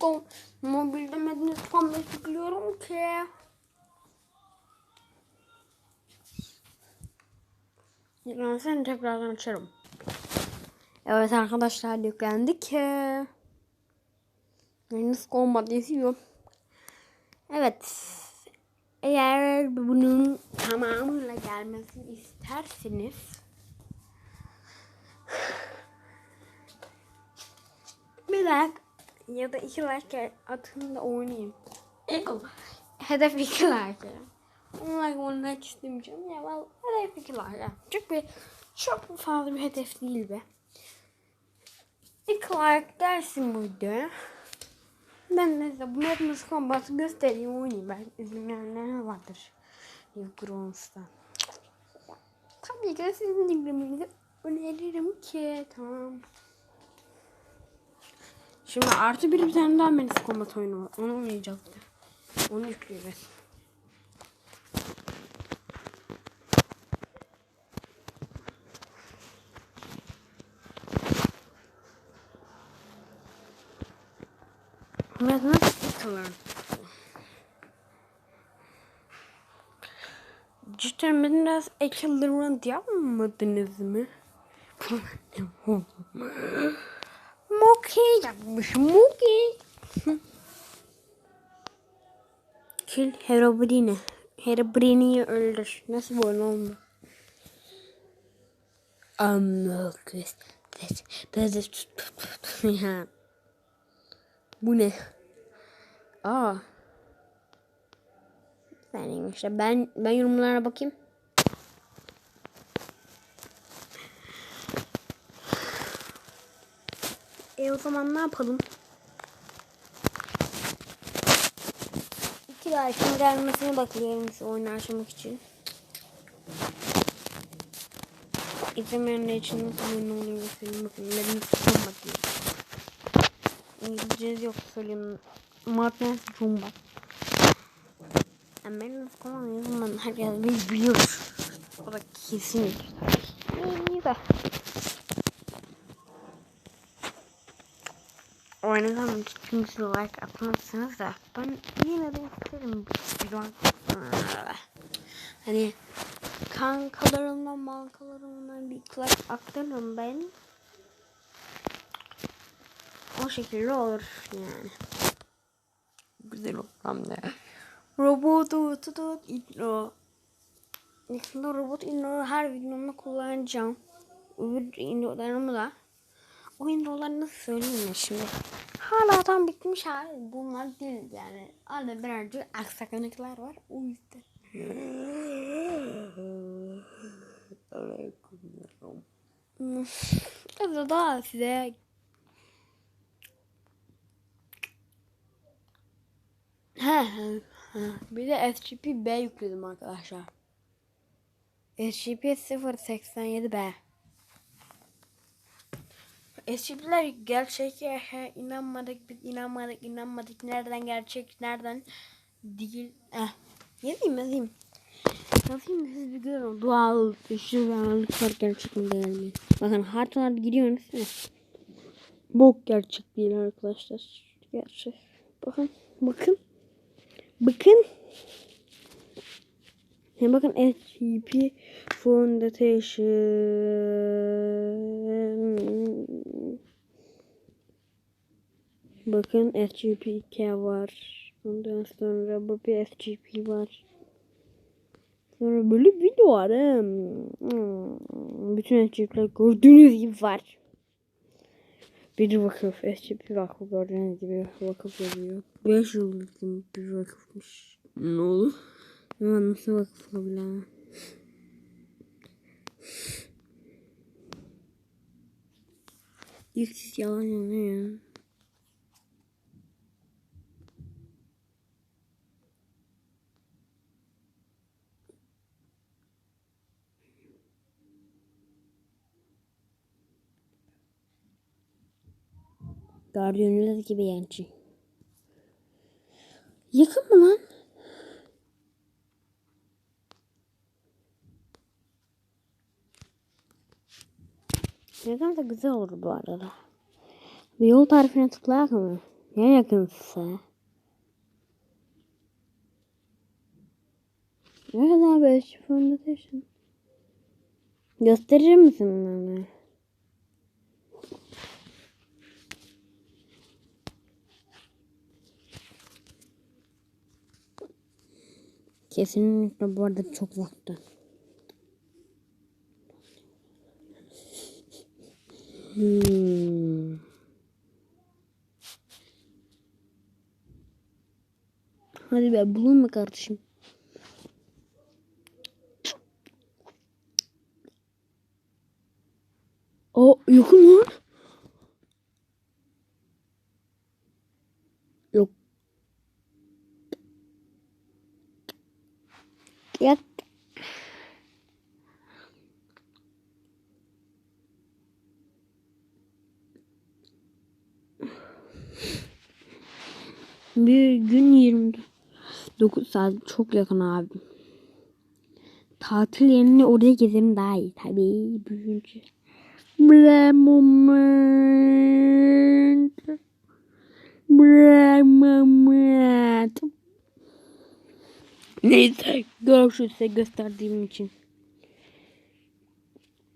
Go mobilde medeniz komda tıklıyorum ki. Yüklensen tekrardan açarım. Evet arkadaşlar yüklendik. Medeniz kombat yazıyor. Evet. Eğer bunun tamamıyla gelmesini isterseniz bir like ya da iki like atın da oynayayım. Hedef iki like. On like oynamak istemeyeceğim ya ben hedef iki like. Çünkü çok fazla bir hedef değil be. İki like dersin bu videoya. Ben de size bu Madness Combat'ı göstereyim oynayayım. Ben izlemeyenler vardır. Grounds'ta. Tabii ki de sizin ilginizi öneririm ki. Tamam. Şimdi artı bir bir tane daha Madness Combat oyunu var. Onu oynayacağız. bir de. Onu yükleyeceğiz. Italy. Cidden biraz Ekelrand yapmadınız mı? Moki yapmış Moki. Kill Herobrine. Herobrine'yi öldür. Nasıl böyle oldu? Amokus. Bu ne? Aa. Ben işte ben ben yorumlara bakayım. E o zaman ne yapalım? İki like'ın gelmesini bekliyorum şu oyunu açmak için. İzlemeyenler için nasıl oyun oluyor göstereyim bakın. Benim son bakayım. İngilizceniz yok söyleyeyim. Martins Jumba. Yani benim falan yazılmadan herkes biz biliyor. O da kesinlikle. İyi de. Oynasam kimse like atmazsınız da ben yine de isterim. Hani kankalarımdan bankalarımdan bir like aktarırım ben. O şekilde olur yani. Güzel olur hem de. Robotu tutut intro. Aslında robot intro her videomda kullanacağım. Öbür introlarımı da. Oyun doları nasıl söyleyeyim ya şimdi. Hala tam bitmiş hali bunlar değil yani. Arada birazcık aksaklıklar var. O yüzden. Aleyküm daha size bir de SCP-B yükledim arkadaşlar. SCP-087-B Eskipler gerçek inanmadık, inanmadık, inanmadık. Nereden gerçek, nereden değil. Eh. Yazayım, yazayım. Yazayım da siz bir görün. Doğal, güçlü var gerçek mi değil mi? Bakın haritalarda giriyorsunuz. Eh. Bok gerçek değil arkadaşlar. Gerçek. Bakın, bakın. Bakın. Hem bakın SCP Foundation. Bakın SCP-2 var. Ondan sonra bu bir SCP var. Sonra böyle bir video var. Hmm. Bütün SCP'ler gördüğünüz gibi var. Bir vakıf, SCP vakfı gördüğünüz gibi vakıf yazıyor. 5 yıllık bir vakıfmış. Ne olur? Nasıl vakıf bile? İlk yalan yanıyor ya. Gördüğünüz gibi yani. Yakın mı lan? Neden de güzel olur bu arada. Bir yol tarifine tıklayak mı? Ne yakınsa? Ne kadar beş foundation? Gösterir misin bana? Kesinlikle bu arada çok uzakta. Hmm. Hadi be bulunma kardeşim. O yakın lan. Yok. Yak. Bir gün 29 saat çok yakın abi. Tatil yerine oraya gezelim daha iyi tabii büyüyünce. Bre moment. Bre moment. Neyse görüşürüz gösterdiğim için.